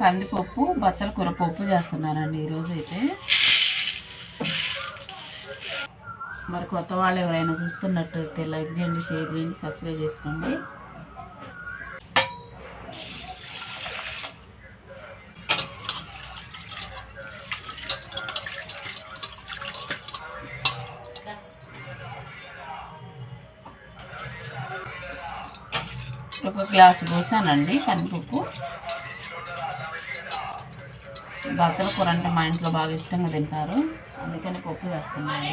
కందిపప్పు బచ్చల కూర పప్పు చేస్తున్నానండి ఈరోజు అయితే. మరి కొత్త వాళ్ళు ఎవరైనా చూస్తున్నట్టయితే లైక్ చేయండి షేర్ చేయండి సబ్స్క్రైబ్ చేసుకోండి. ఒక గ్లాసు పోసానండి కందిపప్పు. బచ్చల కూర అంటే మా ఇంట్లో బాగా ఇష్టంగా తింటారు. అందుకని పప్పు వేస్తున్నాను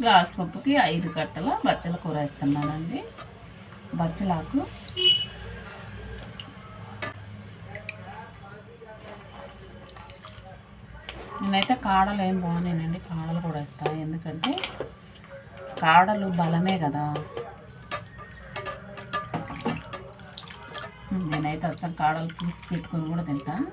గ్లాస్ పప్పుకి ఐదు కట్టల బచ్చల కూర వేస్తున్నానండి. బచ్చలాకు. నేనైతే కాడలు ఏం బాగున్నాయండి కాడలు కూడా వేస్తాను ఎందుకంటే కాడలు బలమే కదా. నేనైతే వచ్చాను కాడలు తీసి పెట్టుకొని కూడా తింటాను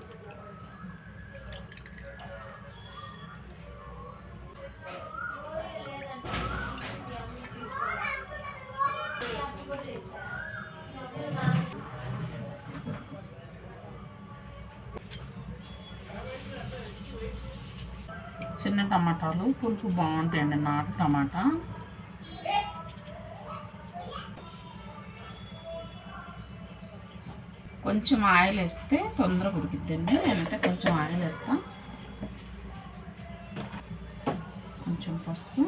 చిన్న టమాటాలు పులుపు బాగుంటాయండి నాటు టమాటా. కొంచెం ఆయిల్ వేస్తే తొందరగా ఉడికిద్దండి. నేనైతే కొంచెం ఆయిల్ వేస్తాను కొంచెం పసుపు.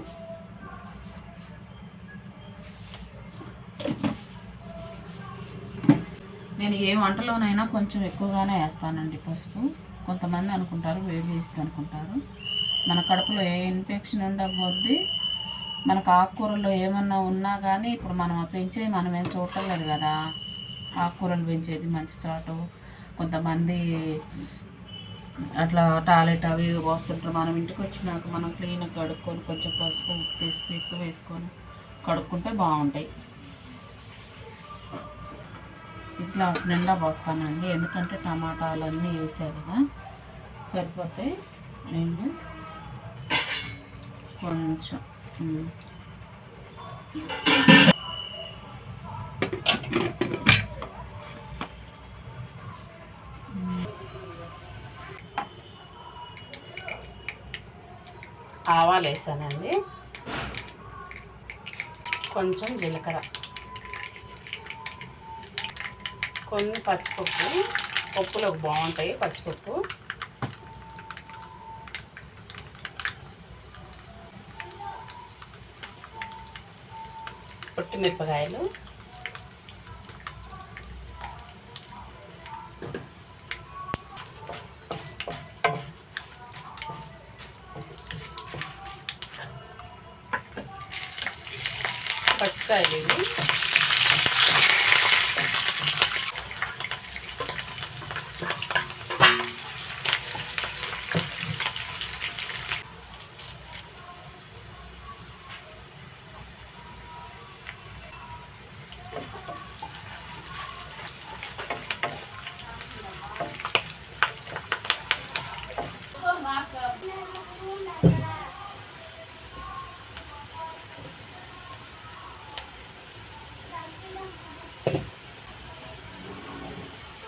నేను ఏ వంటలోనైనా కొంచెం ఎక్కువగానే వేస్తానండి పసుపు. కొంతమంది అనుకుంటారు వేడి చేస్తుంది అనుకుంటారు. మన కడుపులో ఏ ఇన్ఫెక్షన్ ఉండకపోద్ది మనకు ఆకుకూరల్లో ఏమన్నా ఉన్నా కానీ ఇప్పుడు మనం పెంచే మనం ఏం చూడలేదు కదా. ఆకుకూరలు పెంచేది మంచి చాటు. కొంతమంది అట్లా టాయిలెట్ అవి వస్తుంటారు పోస్తుంటారు. మనం ఇంటికి వచ్చినాక మనం క్లీన్గా కడుక్కొని కొంచెం పసుపు ఉప్పు వేసుకు ఎక్కువ వేసుకొని కడుక్కుంటే బాగుంటాయి. ఇట్లా నిండా పోస్తానండి. ఎందుకంటే టమాటాలు అన్నీ కదా. సరిపోతాయి. నేను కొంచెం. ఆవాలు వేసానండి. కొంచెం జీలకర్ర. కొన్ని పచ్చిపప్పు. పప్పులో బాగుంటాయి పచ్చిపప్పు. పొట్టిమిరపకాయలు పచ్చికాయలు ఇవి.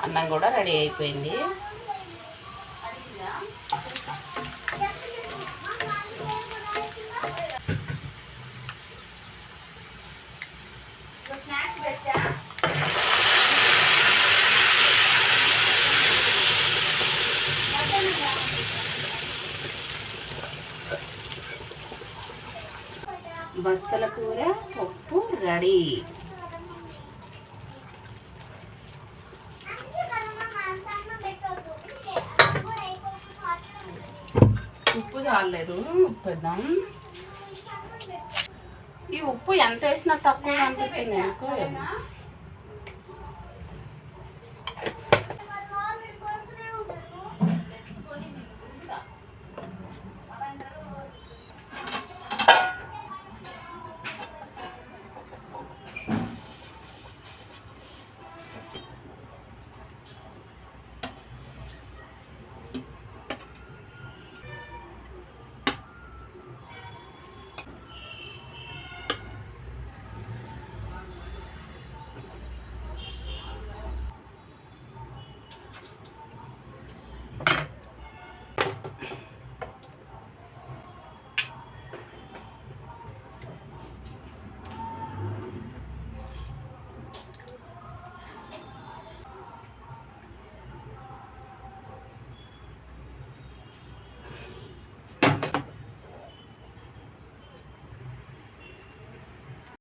అన్నం కూడా రెడీ అయిపోయింది. బచ్చల కూర పప్పు రెడీ. ఉప్పు చాలలేదు. ఉప్పు వేద్దాం ఈ ఉప్పు ఎంత వేసినా తక్కువ అనిపిస్తుంది ఎందుకో